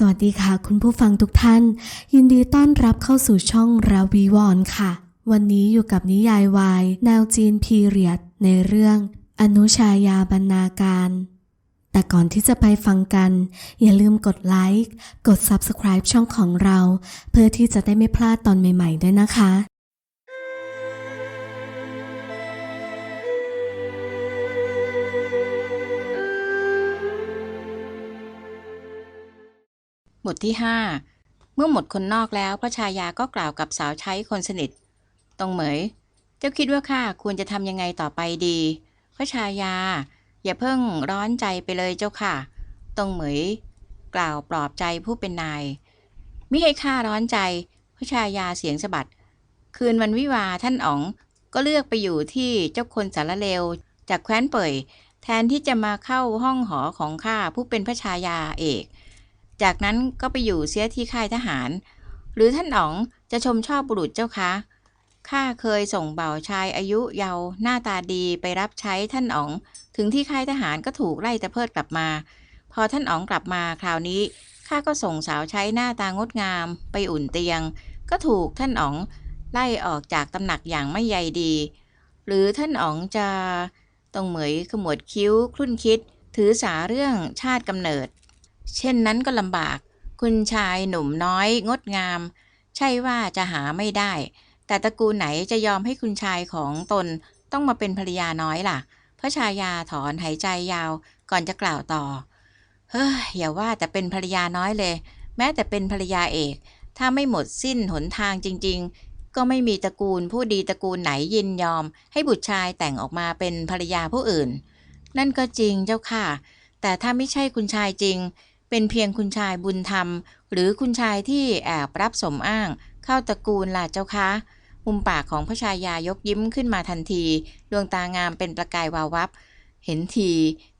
สวัสดีค่ะ คุณผู้ฟังทุกท่าน ยินดีต้อนรับเข้าสู่ช่องราวีวอนค่ะ วันนี้อยู่กับนิยายวายแนวจีนพีเรียด ในเรื่อง อนุชายาบรรณาการ แต่ก่อนที่จะไปฟังกัน อย่าลืมกดไลค์กด Subscribe ช่องของเรา เพื่อที่จะได้ไม่พลาดตอนใหม่ ๆ ด้วยนะคะ บทที่ห้าเมื่อหมดคนนอกแล้วพระชายาก็กล่าวกับสาวใช้คนสนิท ตรงเหมย เจ้าคิดว่าข้าควรจะทำยังไงต่อไปดี พระชายา อย่าเพิ่งร้อนใจไปเลยเจ้าค่ะ ตรงเหมย กล่าวปลอบใจผู้เป็นนายมิให้ข้าร้อนใจ พระชายาเสียงสะบัด คืนวันวิวาท่านอ๋องก็เลือกไปอยู่ที่เจ้าคนสารเลวจากแคว้นเป่ยแทนที่จะมาเข้าห้องหอของข้าผู้เป็นพระชายาเอก จากนั้นก็ไปอยู่เสียที่ค่ายทหาร หรือท่านอ๋องจะชมชอบบุรุษเจ้าคะข้าเคยส่งเบ่าวชายอายุเยาว์หน้าตาดีไปรับใช้ท่านอ๋อง ถึงที่ค่ายทหารก็ถูกไล่ตะเพิดกลับมา พอท่านอ๋องกลับมาคราวนี้ข้าก็ส่งสาวใช้หน้าตางดงาม ไปอุ่นเตียง ก็ถูกท่านอ๋อง ไล่ออกจากตำหนักอย่างไม่ใยดี หรือท่านอ๋องจะตรงเหมยขมวดคิ้วคลุ่นคิด ถือสาเรื่องชาติกำเนิด เช่นนั้นก็ลำบาก คุณชายหนุ่มน้อยงดงาม ใช่ว่าจะหาไม่ได้ แต่ตระกูลไหนจะยอมให้คุณชายของตนต้องมาเป็นภรรยาน้อยล่ะ พระชายาถอนหายใจยาวก่อนจะกล่าวต่อ เฮ้ยอย่าว่าแต่เป็นภรรยาน้อยเลย แม้แต่เป็นภรรยาเอก ถ้าไม่หมดสิ้นหนทางจริง ๆ ก็ไม่มีตระกูลผู้ดีตระกูลไหนยินยอม ให้บุตรชายแต่งออกมาเป็นภรรยาผู้อื่น นั่นก็จริงเจ้าค่ะ แต่ถ้าไม่ใช่คุณชายจริง เป็นเพียงคุณชายบุญธรรม หรือคุณชายที่แอบรับสมอ้าง เข้าตระกูลล่ะเจ้าคะมุมปากของพระชายายกยิ้มขึ้นมาทันที ดวงตางามเป็นประกายวาววับ เห็นที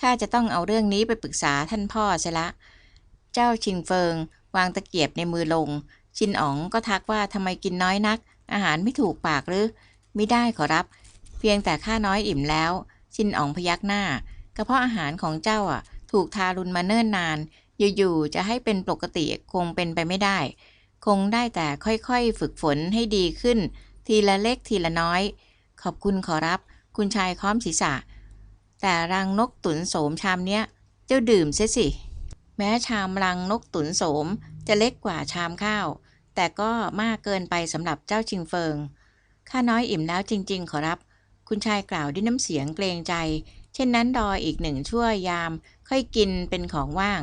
ข้าจะต้องเอาเรื่องนี้ไปปรึกษาท่านพ่อเสียละ เจ้าชิงเฟิง วางตะเกียบในมือลง ชินอ๋องก็ทักว่าทำไมกินน้อยนัก อาหารไม่ถูกปากหรือไม่ได้ขอรับ เพียงแต่ข้าน้อยอิ่มแล้ว ชินอ๋องพยักหน้ากระเพาะอาหารของเจ้าอะ ถูกทารุณมาเนิ่นนาน อยู่ๆจะให้เป็นปกติคงเป็นไปไม่ได้ คงได้แต่ค่อยๆ ฝึกฝนให้ดีขึ้น ทีละเล็กทีละน้อย ขอบคุณขอรับ คุณชายค้อมศีรษะ แต่รังนกตุนโสมชามเนี้ย เจ้าดื่มเสียสิ แม้ชามรังนกตุนโสมจะเล็กกว่าชามข้าว แต่ก็มากเกินไปสำหรับเจ้าชิงเฟิงข้าน้อยอิ่มแล้วจริง ๆ ขอรับ คุณชายกล่าวด้วยน้ำเสียงเกรงใจ เช่นนั้นรออีกหนึ่งชั่วยาม ค่อยกินเป็นของว่าง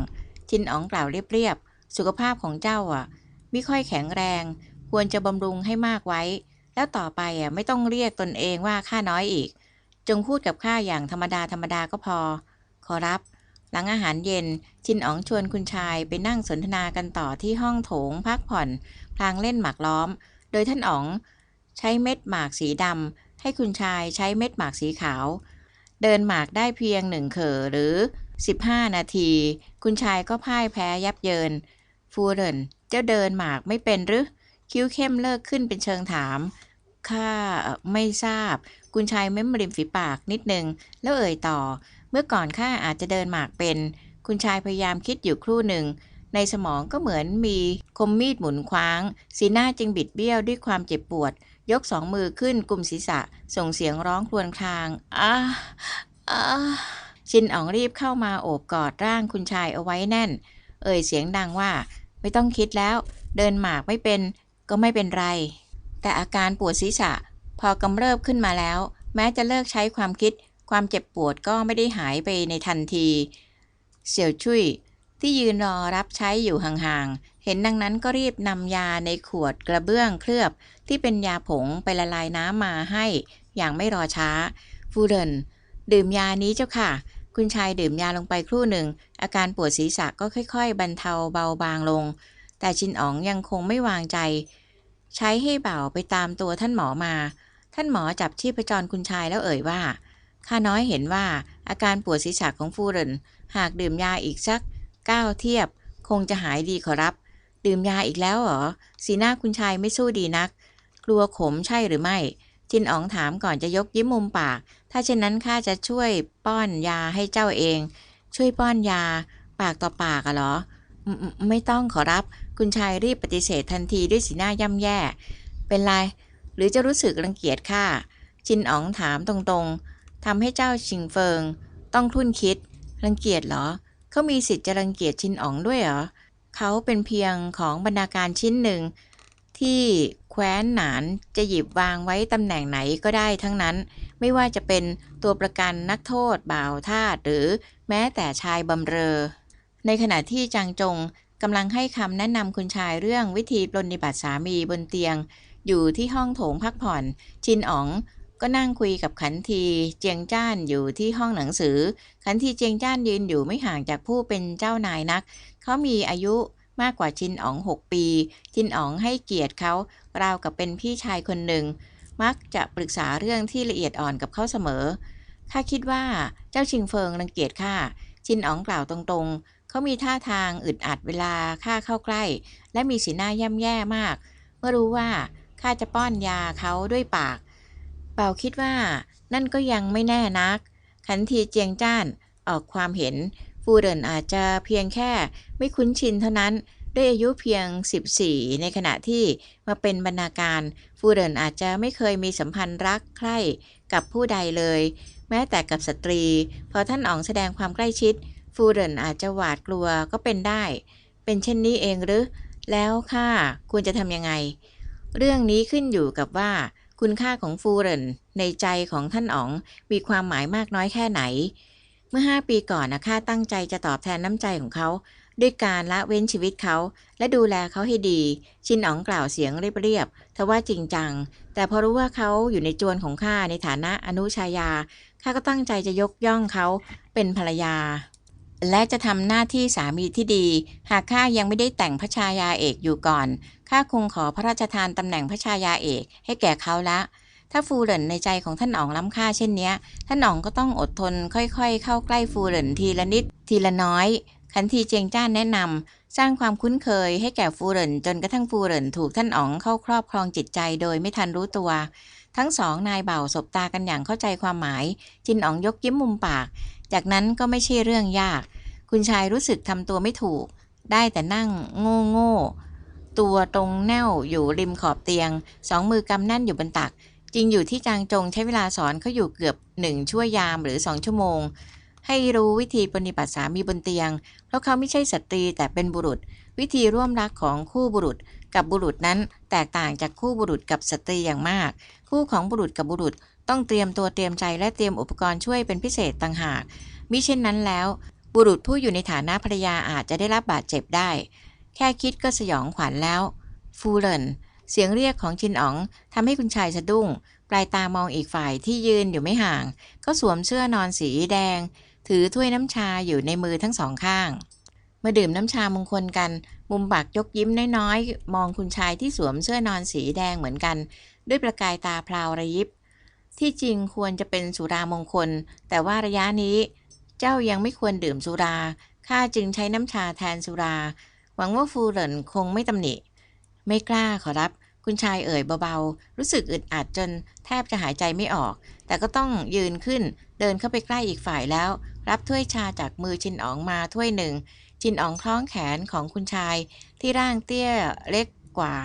ชินอ๋องกล่าวเรียบๆ สุขภาพของเจ้าอะ ไม่ค่อยแข็งแรง ควรจะบำรุงให้มากไว้ แล้วต่อไปอะไม่ต้องเรียกตนเองว่าข้าน้อยอีก จงพูดกับข้าอย่างธรรมดาธรรมดาก็พอ ขอรับ หลังอาหารเย็นชินอ๋องชวนคุณชายไปนั่งสนทนากันต่อที่ห้องโถงพักผ่อนพลางเล่นหมากล้อม โดยท่านอ๋อง ใช้เม็ดหมากสีดำให้คุณชายใช้เม็ดหมากสีขาว เดินหมากได้เพียงหนึ่งเขอหรือ 15 นาที คุณชายก็พ่ายแพ้ยับเยิน ฟูเรนเจ้าเดินหมากไม่เป็นหรือ คิ้วเข้มเลิกขึ้นเป็นเชิงถาม ข้าไม่ทราบ คุณชายเม้มริมฝีปากนิดนึง แล้วเอ่ยต่อ เมื่อก่อนข้าอาจจะเดินหมากเป็น คุณชายพยายามคิดอยู่ครู่หนึ่ง ในสมองก็เหมือนมีคมมีดหมุนคว้าง สีหน้าจึงบิดเบี้ยวด้วยความเจ็บปวด ยกสองมือขึ้นกลุ่มศีรษะ ส่งเสียงร้องครวญคราง อ้าอ้า ชินอ๋องรีบเข้ามาโอบกอดร่างคุณชายเอาไว้แน่น เอ่ยเสียงดังว่า ไม่ต้องคิดแล้ว เดินหมากไม่เป็นก็ไม่เป็นไร แต่อาการปวดศีรษะ พอกำเริบขึ้นมาแล้ว แม้จะเลิกใช้ความคิด ความเจ็บปวดก็ไม่ได้หายไปในทันที เสี่ยวชุยที่ยืนรอรับใช้อยู่ห่างๆ เห็นดังนั้นก็รีบนำยาในขวดกระเบื้องเคลือบ ที่เป็นยาผงไปละลายน้ำมาให้ อย่างไม่รอช้า ฟูเดนดื่มยานี้เจ้าค่ะ คุณชายดื่มยาลงไปครู่หนึ่ง อาการปวดศีรษะก็ค่อยๆ บรรเทาเบาบางลง แต่ชินอ๋องยังคงไม่วางใจ ใช้ให้เบ่าไปตามตัวท่านหมอมา ท่านหมอจับชีพจรคุณชายแล้วเอ่ยว่าข้าน้อยเห็นว่าอาการปวดศีรษะของฟูเรนหากดื่มยาอีกสักเก้าเทียบ คงจะหายดีขอรับ ดื่มยาอีกแล้วเหรอสีหน้าคุณชายไม่สู้ดีนัก กลัวขมใช่หรือไม่ จินอ๋องถามก่อนจะยกยิ้มมุมปาก ถ้าเช่นนั้นข้าจะช่วยป้อนยาให้เจ้าเอง ช่วยป้อนยา ปากต่อปากอะเหรอ ไม่ต้องขอรับ คุณชายรีบปฏิเสธทันทีด้วยสีหน้าย่ำแย่ เป็นไร หรือจะรู้สึกรังเกียจข้า จินอ๋องถามตรงๆ ทำให้เจ้าชิงเฟิง ต้องคลุ่นคิด รังเกียจเหรอ เขามีสิทธิ์จะรังเกียจชินอ๋องด้วยเหรอ เขาเป็นเพียงของบรรณาการชิ้นหนึ่งที่ แคว้นหนานจะหยิบวางไว้ตำแหน่งไหนก็ได้ทั้งนั้น ไม่ว่าจะเป็นตัวประกันนักโทษบ่าวทาสหรือแม้แต่ชายบำเรอ ในขณะที่จางจงกำลังให้คำแนะนำคุณชายเรื่องวิธีปรนนิบัติสามีบนเตียง อยู่ที่ห้องโถงพักผ่อน ชินอ๋องก็นั่งคุยกับขันทีเจียงจ้านอยู่ที่ห้องหนังสือ ขันทีเจียงจ้านยืนอยู่ไม่ห่างจากผู้เป็นเจ้านายนัก เขามีอายุ มากกว่าชินอ๋องหกปีชินอ๋องให้เกียรติเขาราวกับเป็นพี่ชายคนหนึ่ง มักจะปรึกษาเรื่องที่ละเอียดอ่อนกับเขาเสมอ ข้าคิดว่าเจ้าชิงเฟิงรังเกียจข้าชินอ๋องกล่าวตรงๆ เขามีท่าทางอึดอัดเวลาข้าเข้าใกล้ และมีสีหน้าย่ำแย่มาก เมื่อรู้ว่าข้าจะป้อนยาเขาด้วยปาก เป่าคิดว่านั่นก็ยังไม่แน่นัก ขันทีเจียงจ้านออกความเห็น ฟูเดินอาจจะเพียงแค่ไม่คุ้นชินเท่านั้นด้วยอายุเพียง 14 ในขณะที่มาเป็นบรรณาการฟูเดินอาจจะไม่เคยมีสัมพันธ์รักใคร่กับผู้ใดเลย แม้แต่กับสตรี พอท่านอ๋องแสดงความใกล้ชิด ฟูเดินอาจจะหวาดกลัวก็เป็นได้ เป็นเช่นนี้เองหรือ แล้วข้าควรจะทำยังไง เรื่องนี้ขึ้นอยู่กับว่า คุณค่าของฟูเรนในใจของท่านอ๋องมีความหมายมากน้อยแค่ไหน เมื่อห้าปีก่อนนะข้าตั้งใจจะตอบแทนน้ำใจของเขา ด้วยการละเว้นชีวิตเขา และดูแลเขาให้ดี ชินอ๋องกล่าวเสียงเรียบๆทว่าจริงจัง แต่พอรู้ว่าเขาอยู่ในจวนของข้าในฐานะอนุชายาข้าก็ตั้งใจจะยกย่องเขาเป็นภรรยา และจะทำหน้าที่สามีที่ดี หากข้ายังไม่ได้แต่งพระชายาเอกอยู่ก่อนข้าคงขอพระราชทานตำแหน่งพระชายาเอกให้แก่เขาละ ถ้าฟูเหรินในใจของท่านอ๋องล้ำค่าเช่นนี้ท่านอ๋องก็ต้องอดทนค่อยๆ เข้าใกล้ฟูเหรินทีละนิด ทีละน้อย ขันทีเจียงจ้านแนะนำสร้างความคุ้นเคยให้แก่ฟูเหรินจนกระทั่งฟูเหรินถูกท่านอ๋องเข้าครอบครองจิตใจโดยไม่ทันรู้ตัว ทั้งสองนายเบ่าสบตากันอย่างเข้าใจความหมาย จินอ๋องยกยิ้มมุมปาก จากนั้นก็ไม่ใช่เรื่องยาก คุณชายรู้สึกทำตัวไม่ถูก ได้แต่นั่งโง่โง่ตัวตรงแน่วอยู่ริมขอบเตียง สองมือกำแน่นอยู่บนตัก ริงอยู่ที่จางจงใช้เวลาสอนเขาอยู่เกือบหนึ่งชั่วยามหรือสองชั่วโมง ให้รู้วิธีปฏิบัติสามีบนเตียง เพราะเขาไม่ใช่สตรีแต่เป็นบุรุษ วิธีร่วมรักของคู่บุรุษ กับบุรุษนั้น แตกต่างจากคู่บุรุษกับสตรีอย่างมาก คู่ของบุรุษกับบุรุษต้องเตรียมตัวเตรียมใจและเตรียมอุปกรณ์ช่วยเป็นพิเศษต่างหากมิเช่นนั้นแล้ว บุรุษผู้อยู่ในฐานะภรรยาอาจจะได้รับบาดเจ็บได้ แค่คิดก็สยองขวัญแล้วฟูเรน เสียงเรียกของชินอ๋องทำให้คุณชายสะดุ้ง ปลายตามองอีกฝ่ายที่ยืนอยู่ไม่ห่าง ก็สวมเสื้อนอนสีแดง ถือถ้วยน้ำชาอยู่ในมือทั้งสองข้างเมื่อดื่มน้ำชามงคลกัน มุมปากยกยิ้มน้อยๆ มองคุณชายที่สวมเสื้อนอนสีแดงเหมือนกัน ด้วยประกายตาพลาวระยิบ ที่จริงควรจะเป็นสุรามงคล แต่ว่าระยะนี้ เจ้ายังไม่ควรดื่มสุราข้าจึงใช้น้ำชาแทนสุรา หวังว่าฟูเหรินคงไม่ตำหนิ ไม่กล้าขอรับ คุณชายเอ่ยเบาๆ รู้สึกอึดอัดจนแทบจะหายใจไม่ออก แต่ก็ต้องยืนขึ้น เดินเข้าไปใกล้อีกฝ่ายแล้ว รับถ้วยชาจากมือชินอ๋องมาถ้วยหนึ่ง ชินอ๋องคล้องแขนของคุณชายที่ร่างเตี้ยเล็กกว่า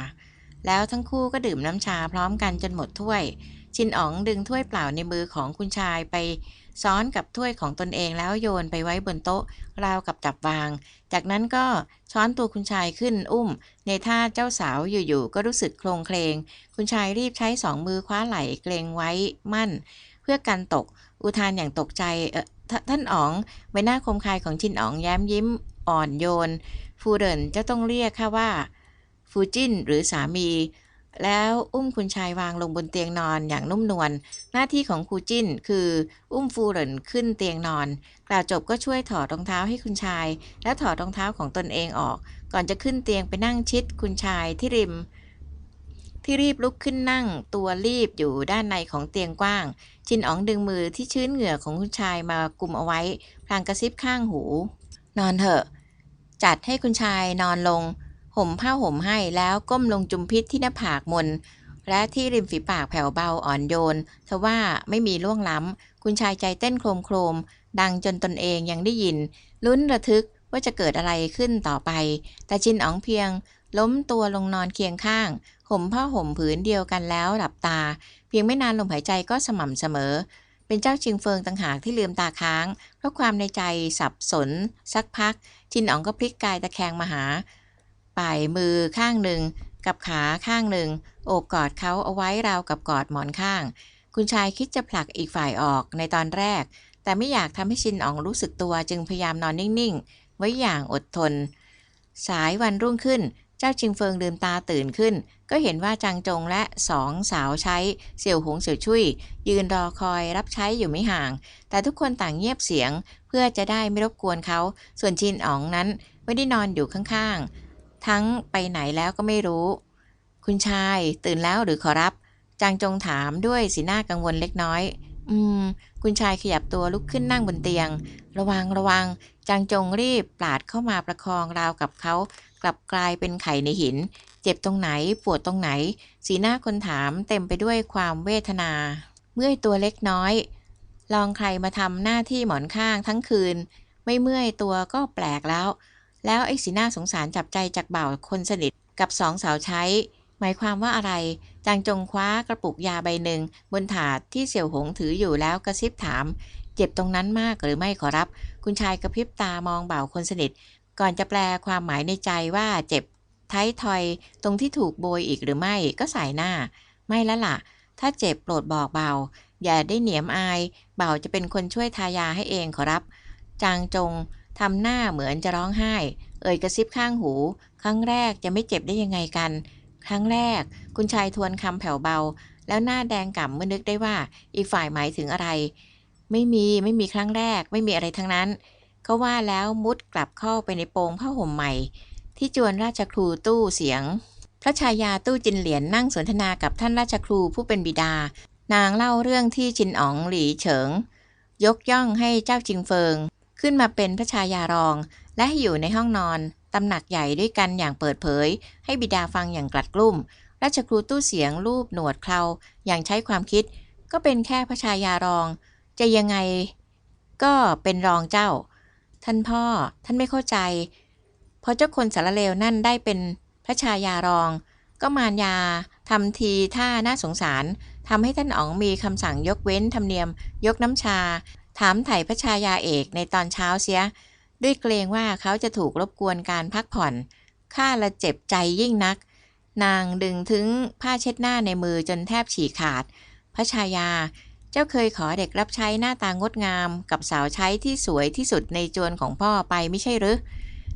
แล้วทั้งคู่ก็ดื่มน้ำชาพร้อมกันจนหมดถ้วย ชินอ๋องดึงถ้วยเปล่าในมือของคุณชายไปซ้อนกับถ้วยของตนเองแล้วโยนไปไว้บนโต๊ะ ราวกับจับวาง จากนั้นก็ช้อนตัวคุณชายขึ้นอุ้ม ในท่าเจ้าสาวอยู่ๆก็รู้สึกโคลงเคลง คุณชายรีบใช้สองมือคว้าไหล่เกรงไว้มั่น เพื่อกันตก อุทานอย่างตกใจเออทท่านอ๋องใบหน้าคมคายของชินอ๋องแย้มยิ้มอ่อนโยน ฟูเดินจะต้องเรียกค่ะว่า ฟูจินหรือสามี แล้วอุ้มคุณชายวางลงบนเตียงนอนอย่างนุ่มนวล หน้าที่ของครูจิ้นคืออุ้มฟูเหรินขึ้นเตียงนอน กล่าวจบก็ช่วยถอดรองเท้าให้คุณชาย แล้วถอดรองเท้าของตนเองออก ก่อนจะขึ้นเตียงไปนั่งชิดคุณชายที่ริม ที่รีบลุกขึ้นนั่ง ตัวรีบอยู่ด้านในของเตียงกว้าง ชินอ๋องดึงมือที่ชื้นเหงื่อของคุณชายมากุมเอาไว้ พลางกระซิบข้างหู นอนเถอะ จัดให้คุณชายนอนลง ห่มผ้าห่มให้แล้วก้มลงจุมพิษที่หน้าผากมน และที่ริมฝีปากแผ่วเบาอ่อนโยนทว่าไม่มีล่วงล้ำ คุณชายใจเต้นโครมโครม ดังจนตนเองยังได้ยิน ลุ้นระทึกว่าจะเกิดอะไรขึ้นต่อไป แต่จินอ๋องเพียง ล้มตัวลงนอนเคียงข้าง ห่มผ้าห่มผืนเดียวกันแล้วหลับตา เพียงไม่นานลมหายใจก็สม่ำเสมอ เป็นเจ้าจิงเฟิงต่างหากที่ลืมตาค้าง เพราะความในใจสับสน สักพัก จินอ๋องก็พลิกกายตะแคงมาหา ป่ายมือข้างหนึ่ง กับขาข้างหนึ่ง โอบกอดเขาเอาไว้ราวกับกอดหมอนข้าง คุณชายคิดจะผลักอีกฝ่ายออกในตอนแรก แต่ไม่อยากทำให้ชินอ๋องรู้สึกตัวจึงพยายามนอนนิ่งๆ ไว้อย่างอดทน สายวันรุ่งขึ้น เจ้าจิงเฟิงลืมตาตื่นขึ้น ก็เห็นว่าจางจงและสองสาวใช้เสี่ยวหงเสี่ยวชุยยืนรอคอยรับใช้อยู่ไม่ห่าง แต่ทุกคนต่างเงียบเสียง เพื่อจะได้ไม่รบกวนเขา ส่วนชินอ๋องนั้นไม่ได้นอนอยู่ข้างๆ ทั้งไปไหนแล้วก็ไม่รู้ คุณชายตื่นแล้วหรือขอรับ จางจงถามด้วยสีหน้ากังวลเล็กน้อย อืม คุณชายขยับตัวลุกขึ้นนั่งบนเตียง ระวังระวัง จางจงรีบปลาดเข้ามาประคองราวกับเขา กลับกลายเป็นไข่ในหิน เจ็บตรงไหนปวดตรงไหน สีหน้าคนถามเต็มไปด้วยความเวทนา เมื่อยตัวเล็กน้อย ลองใครมาทำหน้าที่หมอนข้างทั้งคืน ไม่เมื่อยตัวก็แปลกแล้ว แล้วไอ้สีหน้าสงสารจับใจจากบ่าวคนสนิทกับสองสาวใช้ หมายความว่าอะไรจางจงคว้ากระปุกยาใบหนึ่ง บนถาดที่เสี่ยวหงถืออยู่แล้วกระซิบถาม เจ็บตรงนั้นมากหรือไม่ขอรับ คุณชายกระพริบตามองบ่าวคนสนิท ก่อนจะแปลความหมายในใจว่าเจ็บท้ายทอยตรงที่ถูกโบยอีกหรือไม่ก็สายหน้า ไม่ละล่ะ ถ้าเจ็บโปรดบอกเบาอย่าได้เหนียมอาย เบาจะเป็นคนช่วยทายาให้เองขอรับ จางจง ทำหน้าเหมือนจะร้องไห้ เอ่ยกระซิบข้างหู ครั้งแรกจะไม่เจ็บได้ยังไงกัน ครั้งแรก คุณชายทวนคำแผ่วเบา แล้วหน้าแดงก่ำเมื่อนึกได้ว่า อีกฝ่ายหมายถึงอะไร ไม่มีไม่มีครั้งแรก ไม่มีอะไรทั้งนั้นเขาว่าแล้วมุดกลับเข้าไปในโปงผ้าห่มใหม่ ที่จวนราชครูตู้เสียง พระชายาตู้จินเหรียญนั่งสนทนากับท่านราชครูผู้เป็นบิดา นางเล่าเรื่องที่จินอ๋องหลีเฉิง ยกย่องให้เจ้าจิงเฟิง ขึ้นมาเป็นพระชายารอง และให้อยู่ในห้องนอนตำหนักใหญ่ด้วยกันอย่างเปิดเผย ให้บิดาฟังอย่างกลัดกลุ้มราชครูตู้เสียงรูปหนวดเคราอย่างใช้ความคิด ก็เป็นแค่พระชายารอง จะยังไงก็เป็นรองเจ้า ท่านพ่อท่านไม่เข้าใจ พอเจ้าคนสารเลวนั่นได้เป็นพระชายารอง ก็มารยาทำทีท่าน่าสงสารทำให้ท่านอ๋องมีคำสั่งยกเว้นธรรมเนียม ยกน้ำชาามไถ่พระชายาเอกในตอนเช้าเสีย ด้วยเกรงว่าเขาจะถูกรบกวนการพักผ่อน ข้าละเจ็บใจยิ่งนัก นางดึงถึงผ้าเช็ดหน้าในมือจนแทบฉีกขาด พระชายา เจ้าเคยขอเด็กรับใช้หน้าตางดงาม กับสาวใช้ที่สวยที่สุดในจวนของพ่อไปไม่ใช่หรือ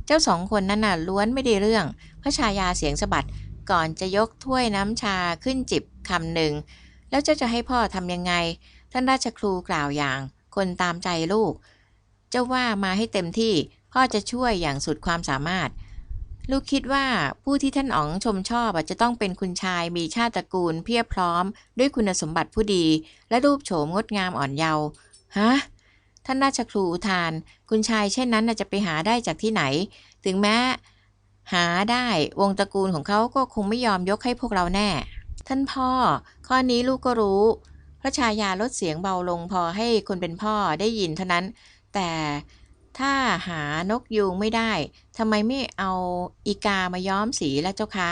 เจ้าสองคนนั้นน่ะล้วนไม่ได้เรื่อง พระชายาเสียงสะบัดก่อนจะยกถ้วยน้ำชาขึ้นจิบคำหนึ่ง แล้วเจ้าจะให้พ่อทำยังไง ท่านราชครูกล่าวอย่าง คนตามใจลูก เจ้าว่ามาให้เต็มที่ พ่อจะช่วยอย่างสุดความสามารถ ลูกคิดว่าผู้ที่ท่านอ๋องชมชอบจะต้องเป็นคุณชายมีชาติตระกูลเพียบพร้อม ด้วยคุณสมบัติผู้ดี และรูปโฉมงดงามอ่อนเยาว์ฮะท่านราชครูอุทาน คุณชายเช่นนั้นจะไปหาได้จากที่ไหน ถึงแม้ หาได้วงตระกูลของเขาก็คงไม่ยอมยกให้พวกเราแน่ ท่านพ่อ ข้อนี้ลูกก็รู้ พระชายาลดเสียงเบาลงพอให้คนเป็นพ่อได้ยินเท่านั้น แต่ถ้าหานกยูงไม่ได้ทำไมไม่เอาอีกามาย้อมสีแล้วเจ้าคะ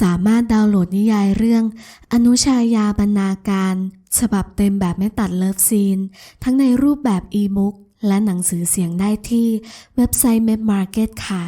สามารถดาวน์โหลดนิยายเรื่อง อนุชายาบรรณาการ ฉบับเต็มแบบไม่ตัดเลิฟซีน ทั้งในรูปแบบอีบุ๊ก และหนังสือเสียงได้ที่เว็บไซต์ m e p Market ค่ะ